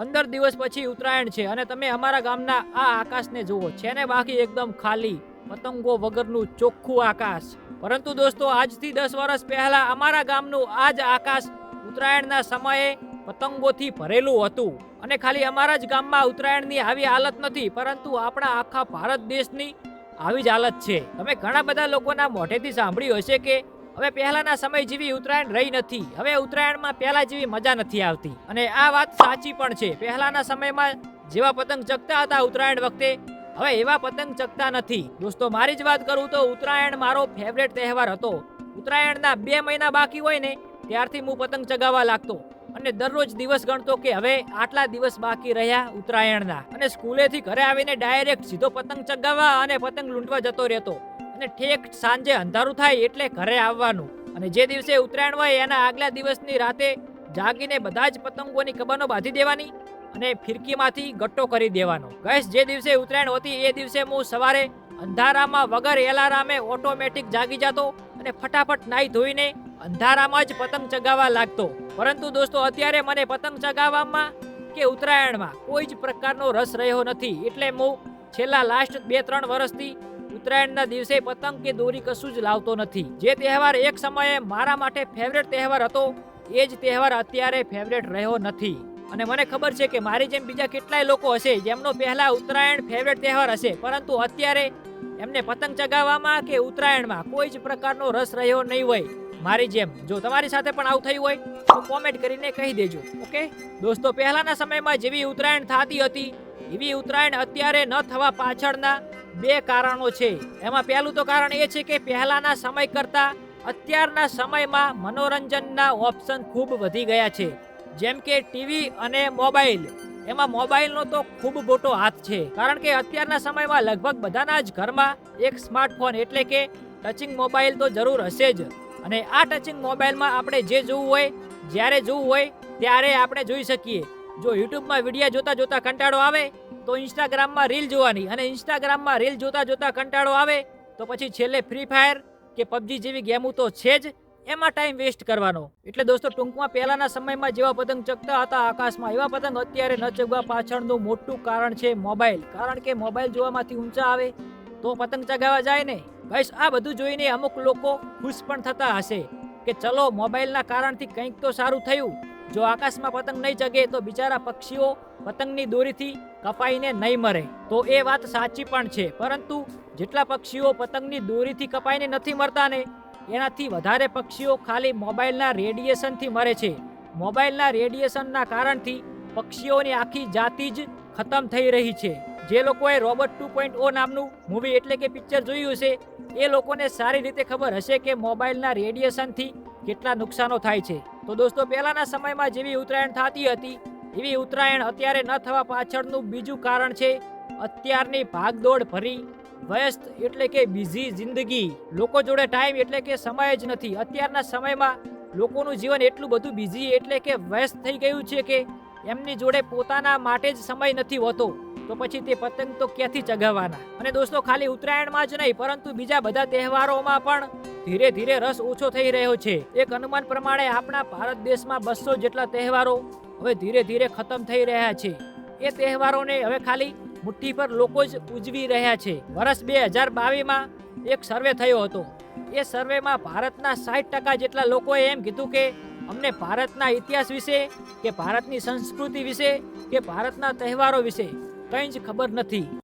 પંદર દિવસ પછી ઉત્તરાયણ છે અને તમે અમારા ગામના આ આકાશને જુઓ. છે ને બાકી એકદમ ખાલી, પતંગો વગરનું ચોખ્ખું આકાશ. પરંતુ દોસ્તો, આજથી દસ વર્ષ પહેલા અમારા ગામનું આ જ આકાશ ઉત્તરાયણના સમયે પતંગોથી ભરેલું હતું. અને ખાલી અમારા જ ગામમાં ઉત્તરાયણની આવી હાલત નથી, પરંતુ આપણા આખા ભારત દેશની આવી જ હાલત છે. તમે ઘણા બધા લોકોના મોઢેથી સાંભળ્યું હશે કે હવે પહેલાના સમય જેવી ઉત્તરાયણ રહી નથી. હવે ઉત્તરાયણમાં પહેલા જેવી મજા નથી આવતી. અને આ વાત સાચી પણ છે. પહેલાના સમયમાં જેવા પતંગ ચગતા હતા ઉત્તરાયણ વખતે, હવે એવા પતંગ ચગતા નથી. દોસ્તો, મારી જ વાત કરું તો ઉત્તરાયણ મારો ફેવરેટ તહેવાર હતો. ઉત્તરાયણના બે મહિના બાકી હોય ને, ત્યારથી હું પતંગ ચગાવવા લાગતો. અને દરરોજ દિવસ ગણતો કે હવે આટલા દિવસ બાકી રહ્યા ઉત્તરાયણના. અને સ્કૂલેથી ઘરે આવીને ડાયરેક્ટ સીધો પતંગ ચગાવવા અને પતંગ લૂંટવા જતો રહેતો. અને ઠેક સાંજે અંધારું થાય એટલે ઘરે આવવાનું. અને જે દિવસે ઉત્તરાયણ હોય એના આગલા દિવસની રાતે જાગીને બધા જ પતંગોની કબાનો બાંધી દેવાની અને ફિરકીમાંથી ગટ્ટો કરી દેવાનો. ગઈશ જે દિવસે ઉત્તરાયણ હોતી એ દિવસે હું સવારે અંધારામાં વગર એલારામે ઓટોમેટિક જાગી જતો અને ફટાફટ નાહી ધોઈને અંધારામાં જ પતંગ ચગાવવા લાગતો. પરંતુ દોસ્તો, અત્યારે મને પતંગ ચગાવવામાં કે ઉત્તરાયણમાં કોઈ જ પ્રકારનો રસ રહ્યો નથી. એટલે હું છેલ્લા લાસ્ટ બે, ત્રણ વર્ષથી ઉત્તરાયણના દિવસે પતંગ કે દોરી કશું જ લાવતો નથી. જે તહેવાર એક સમયે મારા માટે ફેવરેટ તહેવાર હતો, એ જ તહેવાર અત્યારે ફેવરેટ રહ્યો નથી. અને મને ખબર છે કે મારી જેમ બીજા કેટલાય લોકો હશે, જેમનો પહેલા ઉત્તરાયણ ફેવરેટ તહેવાર હશે, પરંતુ અત્યારે એમને પતંગ ચગાવવામાં કે ઉત્તરાયણમાં કોઈ જ પ્રકારનો રસ રહ્યો નહીં હોય. મારી જેમ. જો તમારી સાથે પણ આવું થયું હોય, તો કોમેન્ટ કરીને કહી દેજો ઓકે દોસ્તો, પહેલાના સમયમાં જેવી ઉત્તરાયણ થતી હતી, એવી ઉત્તરાયણ અત્યારે ન થવા પાછળના બે કારણો છે. એમાં પહેલું તો કારણ એ છે કે પહેલાના સમય કરતા અત્યારના સમયમાં મનોરંજનના ઓપ્શન ખૂબ વધી ગયા છે. જેમ કે ટીવી અને મોબાઈલ. એમાં મોબાઈલનો તો ખૂબ મોટો હાથ છે. કારણ કે અત્યારના સમયમાં લગભગ બધાના જ ઘરમાં એક સ્માર્ટફોન એટલે કે ટચિંગ મોબાઈલ તો જરૂર હશે જ. અને આ ટચિંગ મોબાઈલમાં આપણે જે જોવું હોય, જ્યારે જોવું હોય, ત્યારે આપણે જોઈ શકીએ. જો યુટ્યુબમાં વિડીયા જોતા જોતા કંટાળો આવે તો ઇન્સ્ટાગ્રામમાં રીલ જોવાની અને ઇન્સ્ટાગ્રામમાં રીલ જોતા જોતા કંટાળો આવે તો પછી છેલ્લે ફ્રી ફાયર કે પબજી જેવી ગેમો તો છે જ, એમાં ટાઈમ વેસ્ટ કરવાનો. એટલે દોસ્તો, ટૂંકમાં પહેલાના સમયમાં જેવા પતંગ ચગતા હતા આકાશમાં, એવા પતંગ અત્યારે ન ચગવા પાછળનું મોટું કારણ છે મોબાઈલ કારણ કે મોબાઈલ જોવામાંથી ઊંચા આવે તો પતંગ ચગાવવા જાય ને. બસ આ બધું જોઈને અમુક લોકો ખુશ પણ થતા હશે કે ચલો મોબાઈલના કારણથી કંઈક તો સારું થયું. જો આકાશમાં પતંગ નહીં ચગે તો બિચારા પક્ષીઓ પતંગની દોરીથી કપાઈને નહીં મરે. તો એ વાત સાચી પણ છે. પરંતુ જેટલા પક્ષીઓ પતંગની દોરીથી કપાઈને નથી મરતા ને એનાથી વધારે પક્ષીઓ ખાલી મોબાઈલના રેડિયેશનથી મરે છે. મોબાઈલના રેડિયેશનના કારણથી પક્ષીઓની આખી જાતિ જ ખતમ થઈ રહી છે. જે લોકોએ રોબોટ ટુ પોઈન્ટ ઓ નામનું મૂવી એટલે કે પિક્ચર જોયું છે, એ લોકોને સારી રીતે ખબર હશે કે મોબાઈલના રેડિયેશનથી કેટલા નુકસાનો થાય છે. તો દોસ્તો, પહેલાના સમયમાં જેવી ઉત્તરાયણ થતી હતી, એવી ઉત્તરાયણ અત્યારે ન થવા પાછળનું બીજું કારણ છે, અત્યારની ભાગદોડ ભરી, વ્યસ્ત એટલે કે બિઝી જિંદગી. લોકો જોડે ટાઈમ એટલે કે સમય જ નથી. અત્યારના સમયમાં લોકોનું જીવન એટલું બધું બિઝી એટલે કે વ્યસ્ત થઈ ગયું છે કે એમની જોડે પોતાના માટે જ સમય નથી હોતો. તો પછી તે પતંગ તો ક્યાંથી ચગાવવાના? અને દોસ્તો, ખાલી ઉત્તરાયણમાં જ નહીં, પરંતુ બીજા બધા તહેવારોમાં પણ ધીરે ધીરે રસ ઓછો થઈ રહ્યો છે. એક અનુમાન પ્રમાણે, આપણા ભારત દેશમાં બસો જેટલા તહેવારો હવે ધીરે ધીરે ખતમ થઈ રહ્યા છે. એ તહેવારોને હવે ખાલી મુઠ્ઠી પર લોકો જ ઉજવી રહ્યા છે. વર્ષ બે હજાર બાવીસમાં એક સર્વે થયો હતો. એ સર્વેમાં ભારતના સાઠ ટકા જેટલા લોકોએ એમ કીધું કે, અમને ભારતના ઇતિહાસ વિશે, કે ભારતની સંસ્કૃતિ વિશે, કે ભારતના તહેવારો વિશે કંઈ જ ખબર નથી.